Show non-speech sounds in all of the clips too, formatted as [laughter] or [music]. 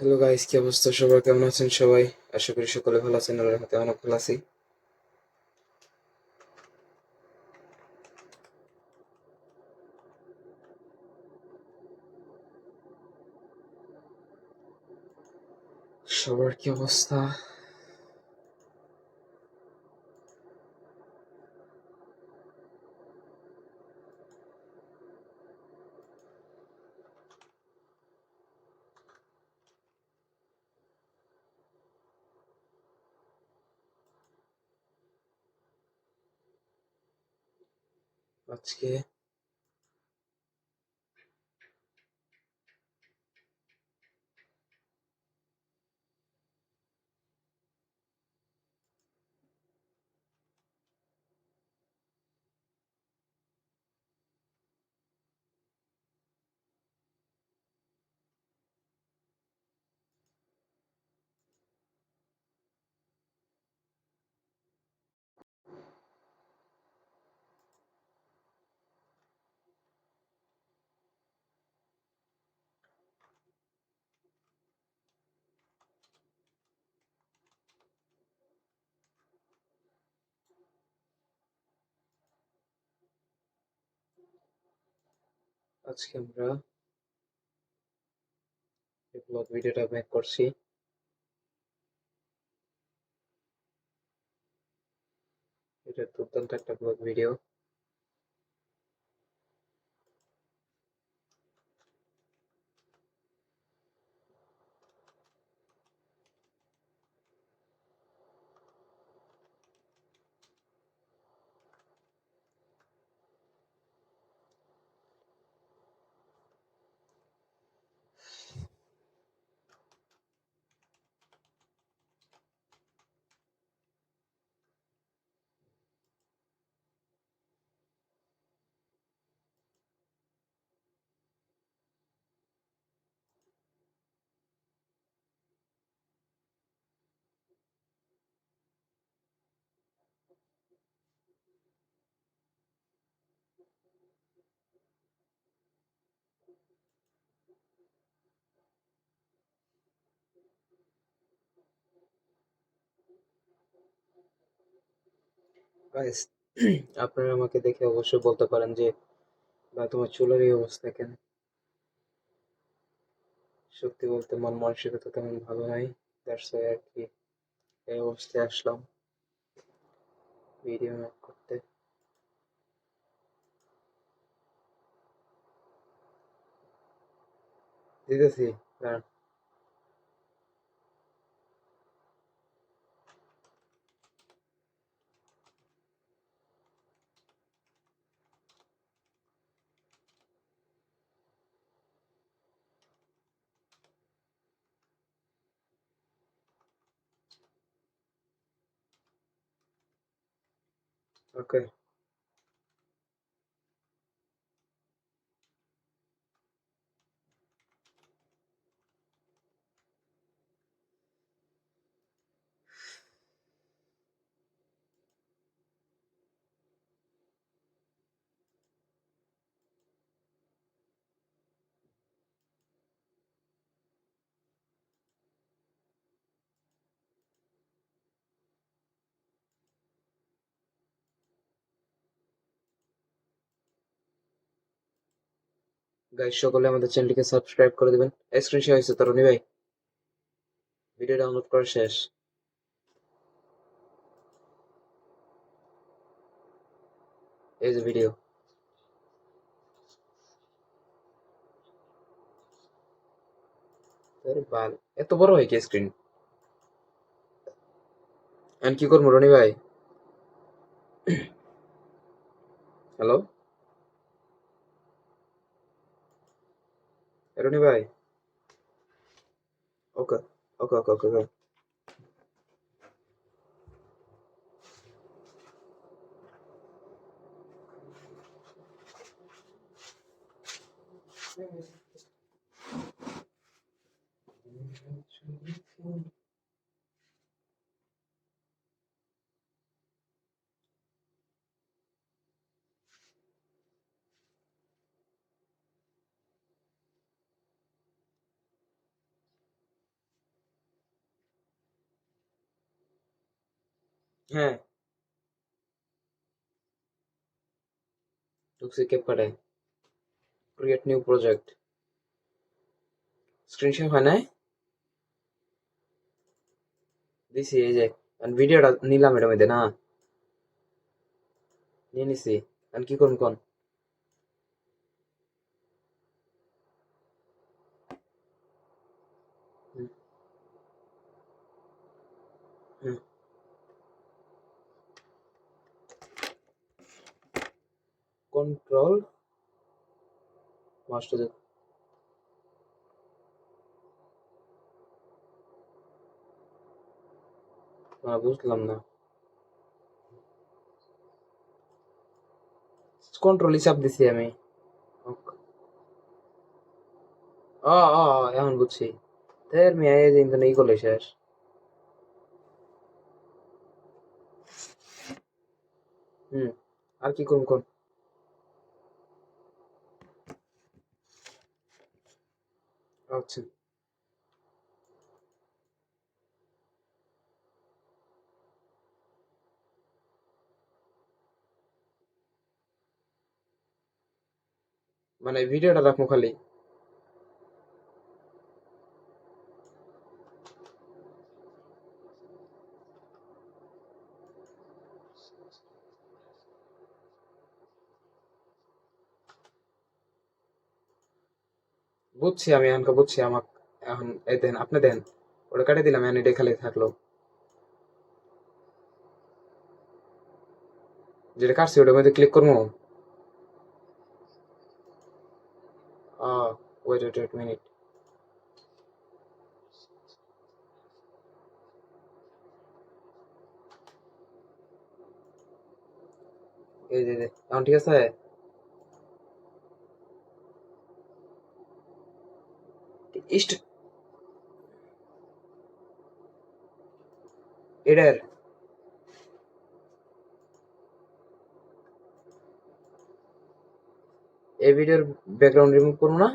Hello guys কি অবস্থা? সবার কেমন আছেন সবাই? আশা করি সকলে ভালো আছেন, আল্লাহর হাতে অনেক ভালো আছি। সবার কি অবস্থা? আজকে আজকে আমরা এই ব্লগ ভিডিওটা মেক করছি। এটা দুর্দান্ত একটা ব্লগ ভিডিও গাইস [clears throat] আপনারা আমাকে দেখে অবশ্যই বলতে পারেন যে বা তোমার চুলের এই অবস্থা কেন? সত্যি বলতে মন মানসিকতা তেমন ভালো নাই। আর কি এই অবস্থায় আসলাম। ভিডিও মেক করতে। দিতেছি, দাঁড়ান। ওকে গাইস সকলে আমাদের চ্যানেলটিকে সাবস্ক্রাইব করে দিবেন। স্ক্রিন শেয়ার হয়েছে তরুণী ভাই ভিডিও ডাউনলোড করা শেষ। এই যে ভিডিও বাল, এত বড় হয় কি স্ক্রিন এখন কি করব, রনি ভাই? হ্যালো রনি ভাই? ওকে ওকে ওকে ওকে। হ্যাঁ। ঢুকছি ক্যাপকাটে create new project screen share হয় নাই? দিছি, এই যে ভিডিওটা নিলাম এটা মধ্যে, না? নিয়ে নিছি আর কি করুন কোন হুম। হুম। কন্ট্রোল মাস্টার না বুঝলাম না। কন্ট্রোলই চাপ দিছি আমি। ও ও, এখন বুঝছি। তের মিয়া এই যে ইন্টারনেট ই করলে শেষ। হুম আর কি করুন কোন? আচ্ছা মানে ভিডিওটা দেখো খালি। বুঝছি আমি, এখনকে বুঝছি আমাক, এখন এই দেন, আপনি দেন। ওটা কাটে দিলাম, এখন এটা খালি থাকল। যেটা কাটছি, ওটার মধ্যে ক্লিক করব? ওয়েট ওয়েট ওয়েট মিনিট এই যে, এখন ঠিক আছে? ইস্ট এটার এই ভিডিওর ব্যাকগ্রাউন্ড রিমুভ করব না।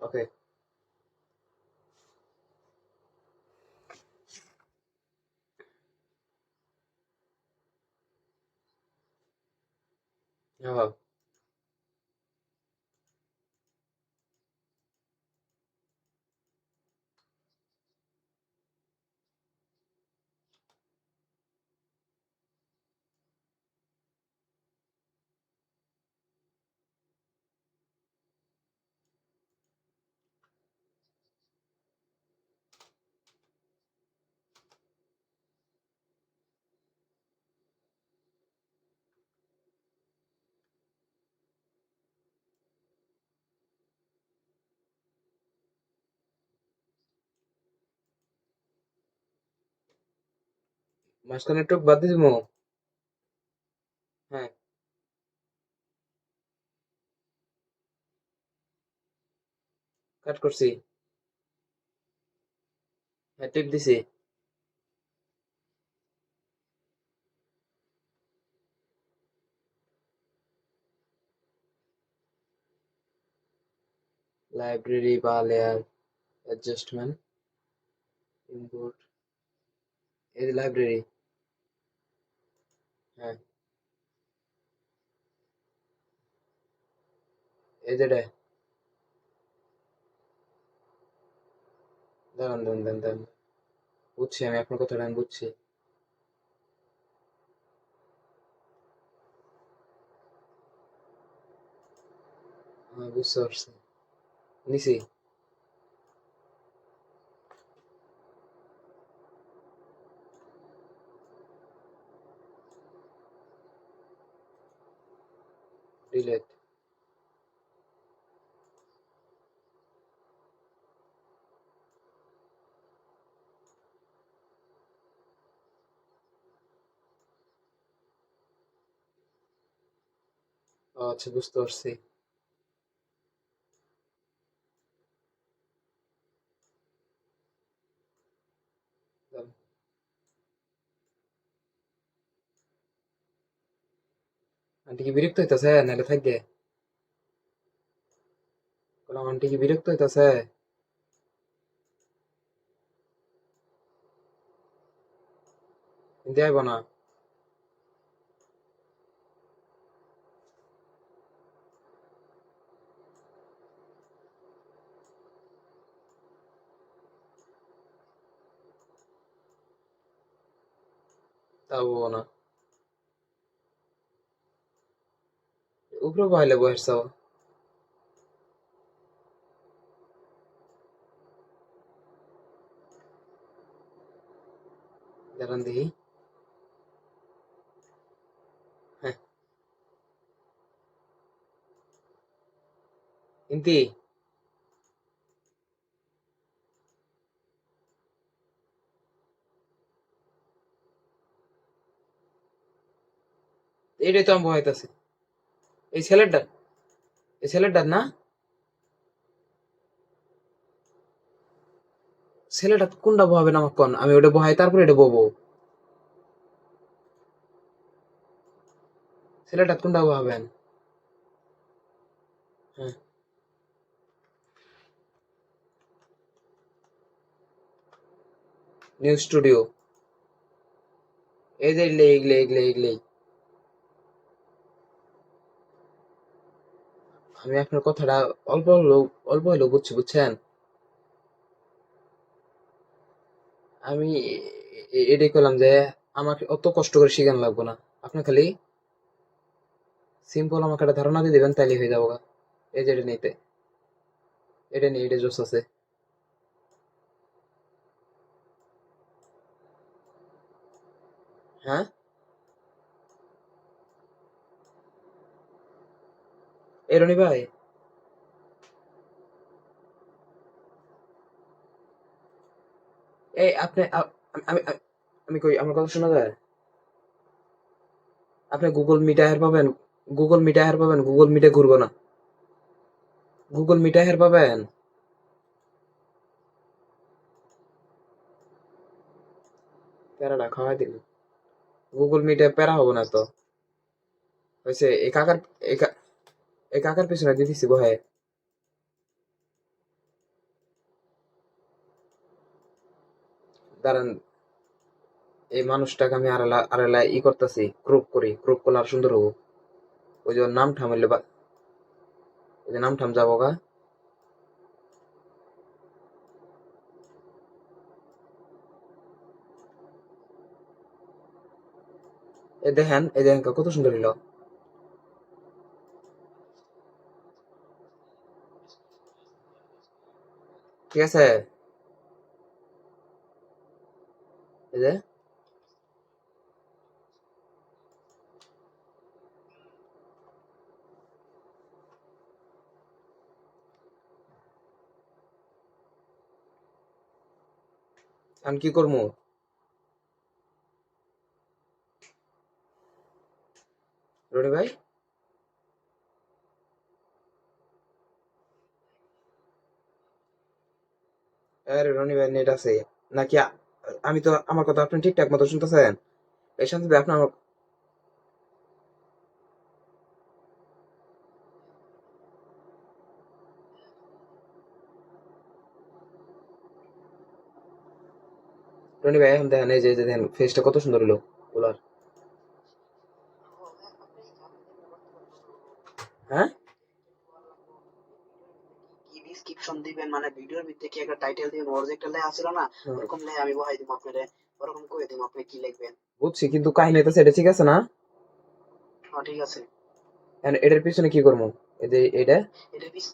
ওকে হ্যাঁ মাঝখানে একটু বাদ দিবো। হ্যাঁ। কাট করছি। হ্যাঁ টিপ দিছি। লাইব্রেরি বা লেয়ার অ্যাডজাস্টমেন্ট ইম্পোর্ট এই লাইব্রেরি হ্যাঁ। এই যে দাঁড়ান দাঁড়ান দাঁড়ান। বুঝছি আমি আপনার কথাটা, আমি বুঝছি। হ্যাঁ বুঝতে পারছি। নিছি। আচ্ছা বুঝতে পারছি। আন্টি কি বিরক্ত হইতেছে? নাহলে থাকবে। বলে আন্টি কি বিরক্ত হইতাছে? কিন্তু আইব না। তাও না উপরে বহাইলে বহের চাও দাঁড়ান দেখি হ্যাঁ ইন্তি এটাই তো আমি বহাইতাছি এই ছেলেটা এই ছেলেটার না? ছেলেটা কোনটা বহাবেন আমার কোন? আমি ওটা বহাই তারপরে এটা বলব। ছেলেটা কোনটা বহাবেন হ্যাঁ। News studio. এই যে এগলে এগলে এগুলো এগুলো আমি আপনার কথাটা অল্প অল্প হলেও বুঝছি, বুঝছেন? আমি এটাই করলাম যে আমাকে অত কষ্ট করে শিখান লাগবো না। আপনি খালি সিম্পল আমাকে একটা ধারণা দিয়ে দেবেন তাইলে হয়ে যাব এই যে এটা নিতে এটা নিয়ে এটা জোস আছে। হ্যাঁ? রনি ভাই এই আপনি আমি আমি কই, আমার কথা শোনা যায়? আপনি গুগল মিটে পাবেন গুগল মিটে পাবেন গুগল মিটে ঘুরবো না। গুগল মিটে পাবেন? প্যারাটা খাওয়াই দিল গুগল মিটে প্যারা হব না তো। হয়েছে এই কাকার এই কাকার পিছনে দিয়ে দিছি বহে দাঁড়ান এই মানুষটাকে আমি আড়ালা ই করতেছি ক্রুপ করি ক্রুপ করলে আর সুন্দর হব। ওই যে নাম ঠাম হইলে বা ওই যে নাম ঠাম যাব গা। এ দেখেন এই দেখেন কত সুন্দর হইল। ঠিক আছে এই যে আমি কি করব রনি ভাই আরে রনি ভাই নেট আছে। নাকি আমি তো, আমার কথা আপনি ঠিকঠাক মতো শুনতেছেন? এই শান্তি ভাই, আপনি আমার রনি ভাই, এখন দেখেন, এই যে দেখেন ফেসটা কত সুন্দর হলো ওলার হ্যাঁ? ডিসক্রিপশন দিবেন মানে ভিডিওর ভিতরে কি একটা টাইটেল দিবেন ওর যে একটা লেখা ছিল না ওরকম লেখা আমি বহাই দিব আপনারে ওরকম কই দিব আপনি কি লিখবেন। বুঝছি কিন্তু কাহিনী তো সেটা ঠিক আছে না? হ্যাঁ ঠিক আছে। এখন এটার পিছনে কি করব? এই যে এটা এটা পিছ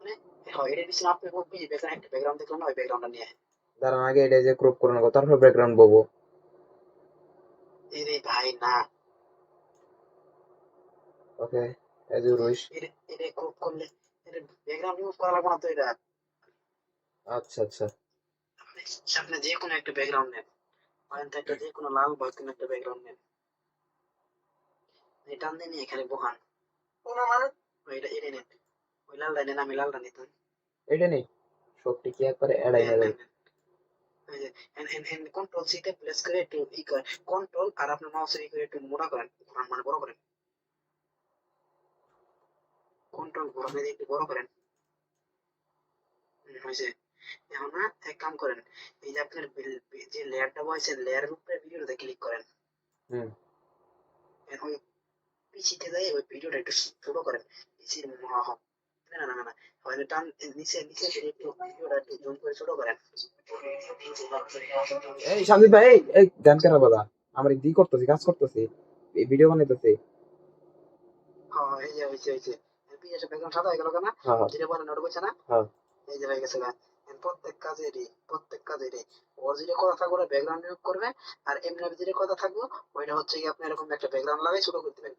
মানে হ্যাঁ এটা পিছনে আপনি বলবেন যে ব্যাকগ্রাউন্ড একটা ব্যাকগ্রাউন্ড দেখলাম না ওই ব্যাকগ্রাউন্ডটা নিয়ে। দাঁড়ান আগে এটা যে ক্রপ করে নেব তারপর ব্যাকগ্রাউন্ড বলব। এই রে ভাই না। ওকে এজ ইউ উইশ এটা ক্রপ করলে ব্যাকগ্রাউন্ড ইউজ করা লাগবে না তো এটা। আচ্ছা আচ্ছা। আপনি আপনি যে কোনো একটা ব্যাকগ্রাউন্ড নেন। তো একটা যে কোনো লাল বা কোনো একটা ব্যাকগ্রাউন্ড নেন। এটা আনলেন এখানে বহান। ওইটা এটা নেন। ওই লালটা নেন আমি লালটা নিতাম। এটা নেই? সবটি কি একবারে এড়াই যায় কন্ট্রোল সিতে প্রেস করে একটু ই করে কন্ট্রোল আর আপনার মাউসের ই করে একটু মোটা করেন। মানে বড় করেন। কন্ট্রোল দিয়ে একটু বড় করেন। হয়েছে। এখন না এক কাম করেন এই যে আপনার যে লেয়ারটা বয়েছে লেয়ারের উপরে ভিডিওতে ক্লিক করেন। হুম। এখন পিছিতে যাই ওই ভিডিওটা একটু ছোট করেন। পিছিয়ে হ হ না না না না হয় টান নিচে নিচে একটু ভিডিওটা একটু জুম করে ছোট করেন। এই সন্দীপ ভাই এই এই গান কেন বাদা আমার দি করতেছি কাজ করতেছি এই ভিডিও বানাইতেছি। হ্যাঁ এই যে হয়েছে ব্যাকগ্রাউন্ড সাদা হয়ে গেল কেন? হ্যাঁ হ্যাঁ। যেটা বলেন ওটা বলছে না? হ্যাঁ। এই যে হয়ে গেছে প্রত্যেক কাজেরই প্রত্যেক কাজেরই। ওর যেটা কথা থাকবে ওটা ব্যাকগ্রাউন্ড করবে আর এমনি যেটা কথা থাকবে ওইটা হচ্ছে কি আপনি এরকম একটা ব্যাকগ্রাউন্ড লাগাই ছোট করে দিবেন।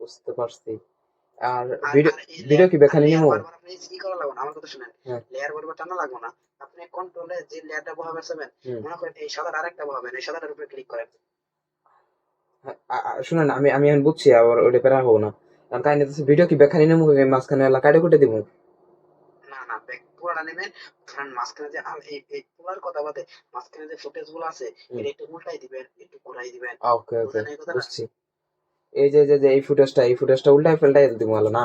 বুঝতে পারছি। আর ভিডিও কি বেখানি নিমু? আপনি ই করা লাগবে আমার কথা শুনেন। লেয়ার বারবার টানা লাগবে না। আপনি কন্ট্রোলে যে লেয়ারটা বহাবেন। মনে করেন এই সাদার আরেকটা বহাবেন এই সাদাটার উপরে ক্লিক করেন। শুনেন আমি আমি এখন বুঝছি আবার ওটা পেরা হব না। কারণ কাহিনী তো ভিডিও কি বেখানি নিমু মাঝখানে এলা কাটে কুটে দিব? না না ব্যাক পুরাটা নেবেন। ধরেন মাঝখানে যে এই এই পুরার কথা বাদে মাঝখানে যে ফুটেজগুলো আছে। এটা একটু উল্টাই দিবেন একটু ঘুরাই দিবেন। ওকে ওকে বুঝছি। এই যে যে এই ফুটেজটা এই ফুটেজটা উল্টাই ফেলটাই দিব না?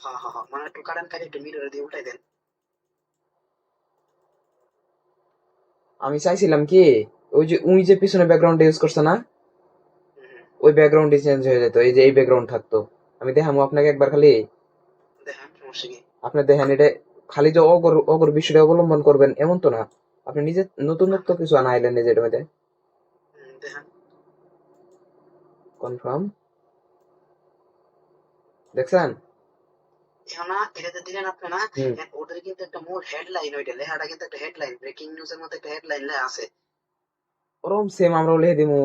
হ্যাঁ হ্যাঁ মানে একটু কারেন্ট কাটে একটু মিররে দিয়ে উল্টাই দেন। আমি চাইছিলাম কি ওই যে উই যে পিছনে ব্যাকগ্রাউন্ড ইউজ করছে না। ওই ব্যাকগ্রাউন্ডই চেঞ্জ হয়ে যেত এই যে এই ব্যাকগ্রাউন্ড থাকতো। আমি দেখামু আপনাকে একবার খালি। আপনি দেখেন এটা খালি যে অগর অগর বিষয়টা অবলম্বন করবেন এমন তো না। আপনি নিজে নতুনত্ব কিছু আনাইলেন নিজের মধ্যে। দেখেন। কনফার্ম দেখছেন? না এটাতে দিলেন আপনি না হুম। এখন ওদের কিন্তু একটা মূল হেডলাইন ওইটা লেখাটা কিন্তু একটা হেডলাইন ব্রেকিং নিউজের মধ্যে একটা হেডলাইন লেখা আছে। ওরম সেম আমরাও লিখে দিমু।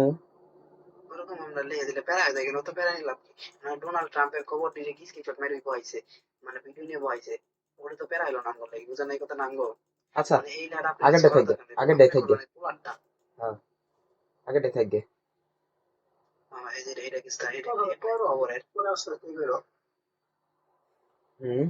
আমরা লিখে দিলে প্যারা হয়ে যায় কেন তো প্যারা নিলাম। মানে ডোনাল্ড ট্রাম্পের খবর নিজে কি স্ক্রিনশট মেরে বহাইছে মানে ভিডিও নিয়ে বহাইছে ওটা তো প্যারা হলো নাম বলে বুঝেন এই কথা নাম গো আচ্ছা মানে কিছু দেখাই দে, আপনি দেখাই দে। করবেন আগে থাকবে। হ্যাঁ, এই যে এটা কি স্টাইল এটা কি খবরের পুরো আসলে কি হলো হুম।